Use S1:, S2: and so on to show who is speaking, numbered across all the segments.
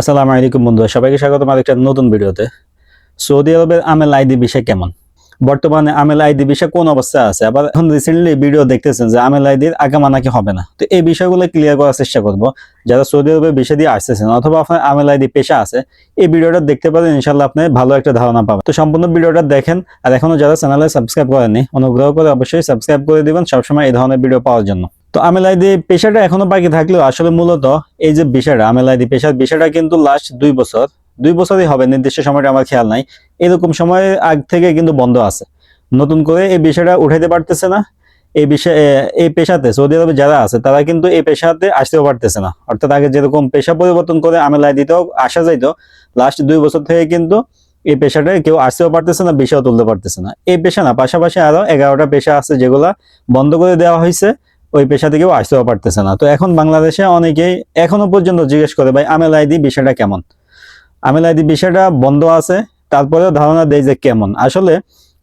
S1: আসসালামু আলাইকুম বন্ধুরা, সবাইকে স্বাগত আমার একটা নতুন ভিডিওতে। সৌদি আরবের আমেল আইডি বিষয় কেমন? বর্তমানে আমেল আইডি বিষয় কোন অবস্থায় আছে? আবার এখন রিসেন্টলি ভিডিও দেখতেছেন যে আমেল আইডির আগামা নাকি হবে না। তো এই বিষয়গুলো ক্লিয়ার করার চেষ্টা করব। যারা সৌদি আরবের বিষয় দিয়ে আসতেছেন অথবা আপনার আমেল আইডি পেশা আছে, এই ভিডিওটা দেখতে পারেন ইনশাল্লাহ আপনি ভালো একটা ধারণা পাবেন। তো সম্পূর্ণ ভিডিওটা দেখেন, আর এখনও যারা চ্যানেলে সাবস্ক্রাইব করেননি, অনুগ্রহ করে অবশ্যই সাবস্ক্রাইব করে দিবেন সবসময় এই ধরনের ভিডিও পাওয়ার জন্য। তো আমেল আইডি পেশাটা এখনও বাকি থাকলেও আসলে মূলত এই যে বিষয়টা আমেল আইডি পেশার বিষয়টা কিন্তু লাস্ট দুই বছর, দুই বছরই হবে, নির্দিষ্ট সময়টা আমার খেয়াল নাই। এরকম সময় আগ থেকে কিন্তু বন্ধ আছে। নতুন করে এই বিষয়টা উঠাইতে পারতেছে না। এই বিষয়ে এই পেশাতে সৌদি আরবে যারা আছে, তারা কিন্তু এই পেশাতে আসতেও পারতেছে না। অর্থাৎ আগে যেরকম পেশা পরিবর্তন করে আমেল দিতেও আসা যাইতো লাস্ট দুই বছর থেকে কিন্তু এই পেশাটা কেউ আসতেও পারতেছে না বিষয় তুলতে পারতেছে না। এই পেশা না, পাশাপাশি আরও এগারোটা পেশা আছে যেগুলা বন্ধ করে দেওয়া হয়েছে। ওই পেশা থেকেও আসতেও পারতেছে না। তো এখন বাংলাদেশে অনেকেই এখনও পর্যন্ত জিজ্ঞেস করে, ভাই, আমেল আইডি বিষয়টা কেমন? আমেল আইডি বিষয়টা বন্ধ আছে, তারপরেও ধারণা দেয় যে কেমন। আসলে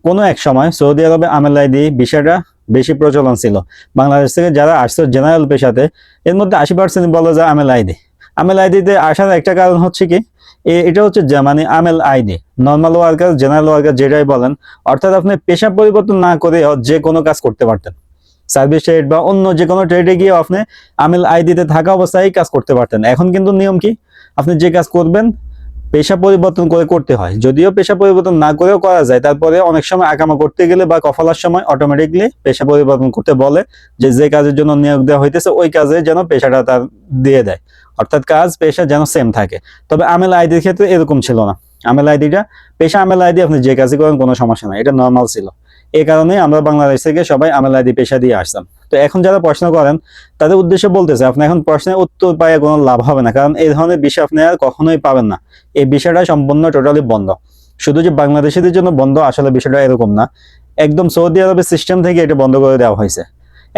S1: কোনো এক সময় সৌদি আরবে আমেল আইডি বিষয়টা বেশি প্রচলন ছিল। বাংলাদেশ থেকে যারা আসছে জেনারেল পেশাতে, এর মধ্যে আশি পার্সেন্ট বলে যে আমেল আইডি আমেল আইডিতে আসার একটা কারণ হচ্ছে কি এটা হচ্ছে মানে আমেল ID normal worker, general worker যেটাই বলেন, অর্থাৎ আপনি পেশা পরিবর্তন না করে যে কোনো কাজ করতে পারতেন। সার্ভিস ট্রেড বা অন্য যে কোনো ট্রেডে গিয়ে আপনি আমেল আইডিতে থাকা অবস্থায় কাজ করতে পারতেন। এখন কিন্তু নিয়ম কি? আপনি যে কাজ করবেন, পেশা পরিবর্তন করে করতে হয়। যদিও পেশা পরিবর্তন না করেও করা যায় তারপরে অনেক সময় আকামা করতে গেলে বা কফলার সময় অটোমেটিকলি পেশা পরিবর্তন করতে বলে যে যে কাজের জন্য নিয়োগ দেওয়া হইতেছে, ওই কাজে যেন পেশাটা তার দিয়ে দেয়। অর্থাৎ কাজ, পেশা যেন সেম থাকে। তবে আমেল আইডির ক্ষেত্রে এরকম ছিল না। আমেল আইডিটা, পেশা আমেল আইডি আপনি যে কাজই করেন, কোনো সমস্যা নাই। এটা নর্মাল ছিল। এই কারণে আমরা বাংলাদেশ থেকে সবাই আমেল আইডি পেশা দিয়ে আসতাম। তো এখন যারা প্রশ্ন করেন, তাদের উদ্দেশ্যে বলতেছে, আপনি এখন প্রশ্নের উত্তর পাইয়ে কোনো লাভ হবে না, কারণ এই ধরনের বিষয় আপনি আর কখনোই পাবেন না। এই বিষয়টা সম্পূর্ণ টোটালি বন্ধ। শুধু যে বাংলাদেশিদের জন্য বন্ধ, আসলে বিষয়টা এরকম না। একদম সৌদি আরবের সিস্টেম থেকে এটা বন্ধ করে দেওয়া হয়েছে।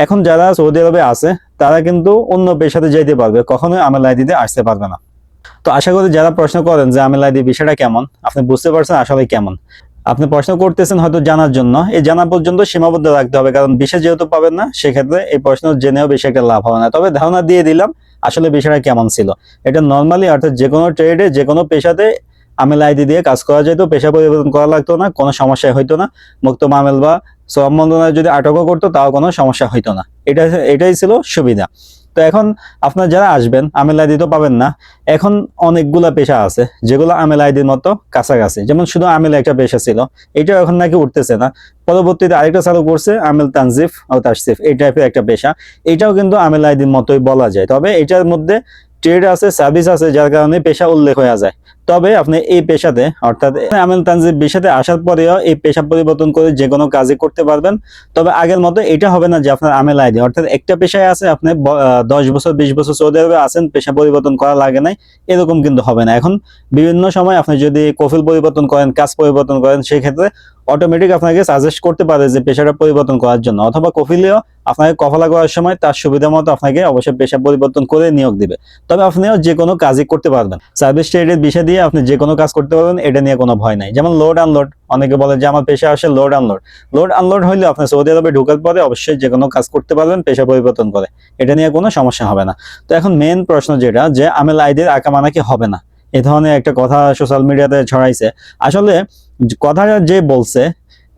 S1: এখন যারা সৌদি আরবে আছে, তারা কিন্তু অন্য পেশাতে যাইতে পারবে, কখনোই আমেল আইডিতে আসতে পারবে না। তো আশা করি যারা প্রশ্ন করেন যে আমেল আইডি বিষয়টা কেমন? আপনি বুঝতে পারছেন আসলে কেমন। আপনি প্রশ্ন করতেছেন হয়তো জানার জন্য। এই জানা পর্যন্ত সীমাবদ্ধ রাখতে হবে, কারণ বিষয় যেহেতু পাবেন না, সেক্ষেত্রে এই প্রশ্ন জেনেও বেশি একটা লাভ হবে না। তবে ধারণা দিয়ে দিলাম আসলে বিষয়টা কেমন ছিল। এটা নর্মালি অর্থাৎ যে কোনো ট্রেডে যে কোনো পেশাতে আমেল আইডি দিয়ে কাজ করা যেত, পেশা পরিবর্তন করা লাগতো না, কোনো সমস্যা হইতো না। মুক্ত মামেল বা শ্রম মন্ত্রণালয় যদি আটকও করতো, তাও কোনো সমস্যা হইতো না। এটা, এটাই ছিল সুবিধা। তো এখন আপনার যারা আসবেন, আমেল আইডি তো পাবেন না। এখন অনেকগুলা পেশা আছে, যেগুলো আমেল আইডির মতো কাছাকাছি। যেমন শুধু আমেল একটা পেশা ছিল এটা এখন নাকি উঠতেছে না। পরবর্তীতে আরেকটা চালু করছে, আমেল তানজিফ ও তাসিফ এই টাইপের একটা পেশা। এটাও কিন্তু আমেল আইডির মতোই বলা যায়। তবে এটার মধ্যে ট্রেড আছে সার্ভিস আছে, যার কারণে পেশা উল্লেখ হয়ে যায়। তবে আপনি এই পেশাতে, অর্থাৎ আমেল তানজিফ পেশাতে আসার পরেও এই পেশা পরিবর্তন করে যে কোনো কাজই করতে পারবেন। তবে আগের মতো এটা হবে না যে আপনার আমেল আইডি, অর্থাৎ একটা পেশায় আছে, আপনি দশ বছর, বিশ বছর সৌদি আরবে আছেন, পেশা পরিবর্তন করা লাগে নাই, এরকম কিন্তু হবে না। এখন বিভিন্ন সময় আপনি যদি কফিল পরিবর্তন করেন, কাজ পরিবর্তন করেন, সেক্ষেত্রে অটোমেটিক আপনাকে সাজেস্ট করতে পারে যে পেশাটা পরিবর্তন করার জন্য, অথবা কফিলেও আপনাকে কফলা করার সময় তার সুবিধা মতো আপনাকে অবশ্যই পেশা পরিবর্তন করে নিয়োগ দিবে। তবে আপনিও যে কোনো কাজই করতে পারবেন। সার্ভিস ট্রেডের বিষয় দিয়ে আপনি যে কোনো কাজ করতে পারবেন, এটা নিয়ে কোনো ভয় নাই। যেমন লোড আনলোড অনেকে বলে যে আমার পেশা আসে লোড আনলোড লোড আনলোড হইলে আপনি সৌদি আরবে ঢোকার পরে অবশ্যই যে কোনো কাজ করতে পারবেন, পেশা পরিবর্তন করে। এটা নিয়ে কোনো সমস্যা হবে না। তো এখন মেন প্রশ্ন যেটা, যে আমেল আইডির আকামা কি হবে না? এই ধরনের একটা কথা সোশ্যাল মিডিয়াতে ছড়াইছে। আসলে কথাটা যে বলছে,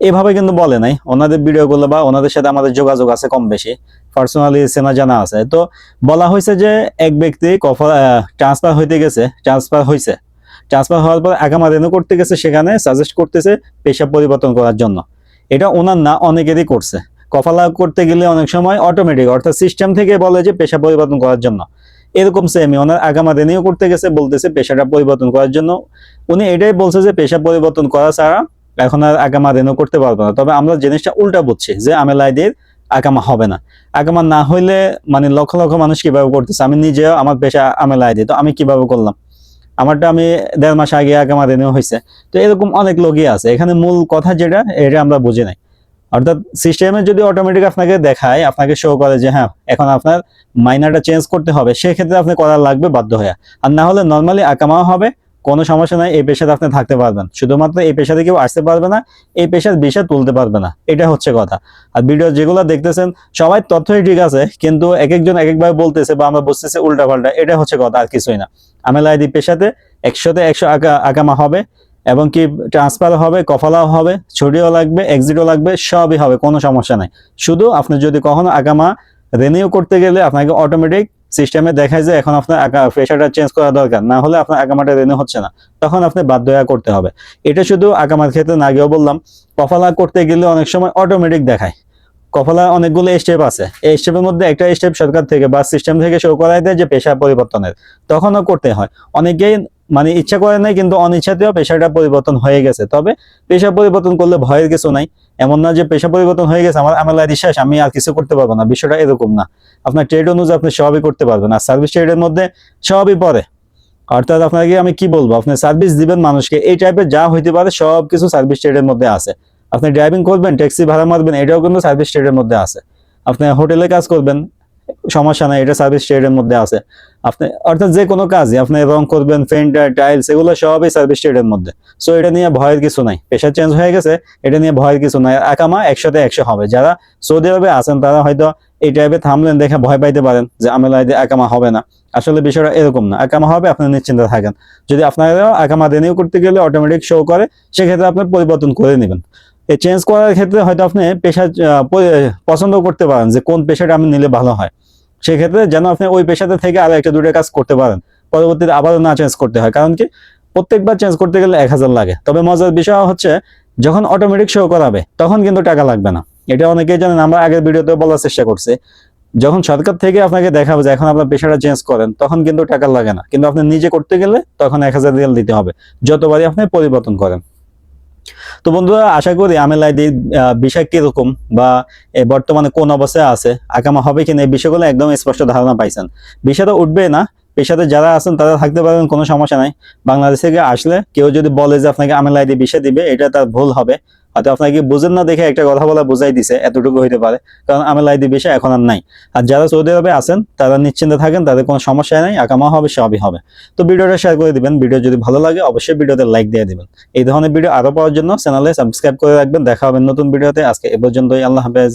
S1: এভাবে কিন্তু বলে নাই। ওনাদের ভিডিওগুলো বা ওনাদের সাথে আমাদের যোগাযোগ আছে কম বেশি। পার্সোনালি চেনা জানা আছে। তো বলা হয়েছে যে এক ব্যক্তি কফা ট্রান্সফার হইতে গেছে ট্রান্সফার হয়েছে ট্রান্সফার হওয়ার পর আগামা রেনু করতে গেছে সেখানে সাজেস্ট করতেছে পেশা পরিবর্তন করার জন্য। এটা ওনার না, অনেকেরই করছে। কফালা করতে গেলে অনেক সময় অটোমেটিক অর্থাৎ সিস্টেম থেকে বলে যে পেশা পরিবর্তন করার জন্য। এরকম সেমি ওনার আগামা রেনিও করতে গেছে, বলতেছে পেশাটা পরিবর্তন করার জন্য। উনি এটাই বলছে যে পেশা পরিবর্তন করা ছাড়া এখন আর আগামা রেনু করতে পারব না। তবে আমরা জিনিসটা উল্টা বুঝছি যে আমেল আইডির আগামা হবে না। আগামা না হইলে মানে লক্ষ লক্ষ মানুষ কীভাবে করতেছে? আমি নিজেও আমার পেশা আমেল দিই তো আমি কীভাবে করলাম? আমারটা আমি দেড় মাস আগে আগামা রেনিউ হয়েছে। তো এরকম অনেক লোকই আছে। এখানে মূল কথা যেটা, এটা আমরা বুঝি নাই। অর্থাৎ সিস্টেমে যদি অটোমেটিক আপনাকে দেখায়, আপনাকে শো করে যে হ্যাঁ এখন আপনার মাইনারটা চেঞ্জ করতে হবে, সেক্ষেত্রে আপনি করা লাগবে বাধ্য হয়ে। আর না হলে নর্মালি আকামাও হবে কোনো সমস্যা নাই, এই পেশাতে আপনি থাকতে পারবেন। শুধুমাত্র এই পেশাতে কেউ আসতে পারবে না, এই পেশার বিষয় তুলতে পারবে না। এটা হচ্ছে কথা। আর ভিডিও যেগুলো দেখতেছেন, সবাই তথ্যই ঠিক আছে, কিন্তু এক একজন এক একভাবে বলতেছে বা আমরা বুঝতেছি উল্টা পাল্টা এটা হচ্ছে কথা, আর কিছুই না। আমেল আইডি পেশাতে, একশোতে একশো আঁকা, আকামা হবে, এবং কি ট্রান্সফার হবে, কফালাও হবে, ছুটিও লাগবে এক্সিটও লাগবে, সবই হবে, কোনো সমস্যা নাই। শুধু আপনি যদি কখনো আগামা রেনিউ করতে গেলে আপনাকে অটোমেটিক সিস্টেমে দেখায় যে এখন আপনার আঁকা পেশাটা চেঞ্জ করা দরকার। না হলে আপনার আগামাটা রেনিউ হচ্ছে না। তখন আপনি বাধ্য করতে হবে। এটা শুধু আগামার ক্ষেত্রে না, আগেও বললাম, কফালা করতে গেলে অনেক সময় অটোমেটিক দেখায়। কফালা অনেকগুলো স্টেপ আছে। এই স্টেপের মধ্যে একটা স্টেপ সরকার থেকে বা সিস্টেম থেকে শো করাই দেয় যে পেশা পরিবর্তনের। তখনও করতে হয়। অনেকেই মানে ইচ্ছা করে নাই, কিন্তু অনিচ্ছাতেও পেশাটা পরিবর্তন হয়ে গেছে। তবে পেশা পরিবর্তন করলে ভয়ের কিছু নাই। এমন না যে পেশা পরিবর্তন হয়ে গেছে, আমার আমার লাইফ শেষ, আমি আর কিছু করতে পারব না, বিষয়টা এরকম না। আপনার ট্রেড অনুযায়ী আপনি সবই করতে পারবেন, আর সার্ভিস ট্রেডের মধ্যে সবই পরে অর্থাৎ আপনাকে আমি কি বলব, আপনি সার্ভিস দিবেন মানুষকে, এই টাইপের যা হইতে পারে সব কিছু সার্ভিস ট্রেডের মধ্যে আছে। আপনি ড্রাইভিং করবেন ট্যাক্সি ভাড়া মারবেন, এটাও কিন্তু সার্ভিস ট্রেডের মধ্যে আছে। আপনি হোটেলে কাজ করবেন সমস্যা নাই, এটা সার্ভিস ট্রেডের মধ্যে আছে। আপনি, অর্থাৎ যে কোনো কাজই আপনি রং করবেন পেন্টার টাইলস এগুলো সবই সার্ভিস ট্রেডের মধ্যে। সো এটা নিয়ে ভয়ের কিছু নাই। পেশা চেঞ্জ হয়ে গেছে, এটা নিয়ে ভয়ের কিছু নাই। একামা একসাথে একশো হবে। যারা সৌদি আরবে আছেন, তারা হয়তো এই টাইপে থামলেন, দেখে ভয় পাইতে পারেন যে আমেলা একামা হবে না। আসলে বিষয়টা এরকম না। একামা হবে, আপনি নিশ্চিন্তে থাকেন। যদি আপনারা একামা রিনিউ করতে গেলে অটোমেটিক শো করে, সেক্ষেত্রে আপনি পরিবর্তন করে নেবেন। এই চেঞ্জ করার ক্ষেত্রে হয়তো আপনি পেশা পছন্দ করতে পারেন যে, কোন পেশাটা আমি নিলে ভালো হয়। সেক্ষেত্রে যেন আপনি ওই পেশাতে থেকে আরও একটা দুটো কাজ করতে পারেন। পরবর্তীতে আবারও না চেঞ্জ করতে হয়। কারণ কি? প্রত্যেকবার চেঞ্জ করতে গেলে এক হাজার লাগে। তবে মজার বিষয় হচ্ছে, যখন অটোমেটিক শো করাবে, তখন কিন্তু টাকা লাগবে না। এটা অনেকেই জানেন, আমরা আগের ভিডিওতে বলার চেষ্টা করছি। যখন সরকার থেকে আপনাকে দেখাবে যে এখন আপনার পেশাটা চেঞ্জ করেন, তখন কিন্তু টাকা লাগে না। কিন্তু আপনি নিজে করতে গেলে তখন এক হাজার রিয়াল দিতে হবে। যতবারই আপনি পরিবর্তন করেন। তো বন্ধুরা, আশা করি আমেলাইদির বিষয় কীরকম বা বর্তমানে কোন অবস্থায় আছে, আগামা হবে কিনা এই বিষয়গুলো একদম স্পষ্ট ধারণা পাইছেন। বিষয়টা উঠবে না, পেশাতে যারা আছেন তারা থাকতে পারেন কোনো সমস্যা নাই। বাংলাদেশ থেকে আসলে কেউ যদি বলে যে আপনাকে আমেল আইডি বিষয় দিবে, এটা তার ভুল হবে। হয়তো আপনাকে বোঝেন না দেখে একটা কথা বলা বোঝাই দিছে, এতটুকু হইতে পারে। কারণ আমি আইডি বিষয় এখন আর নাই। আর যারা সৌদি আরবে আছেন, তারা নিশ্চিন্তে থাকেন, তাদের কোনো সমস্যা নাই, আকামা হবে, সবই হবে। তো ভিডিওটা শেয়ার করে দিবেন, ভিডিও যদি ভালো লাগে, অবশ্যই ভিডিওতে লাইক দিয়ে দিবেন। এই ধরনের ভিডিও আরও পাওয়ার জন্য চ্যানেলে সাবস্ক্রাইব করে রাখবেন। দেখা হবে নতুন ভিডিওতে, আজকে এ পর্যন্তই, আল্লাহ হাফেজ।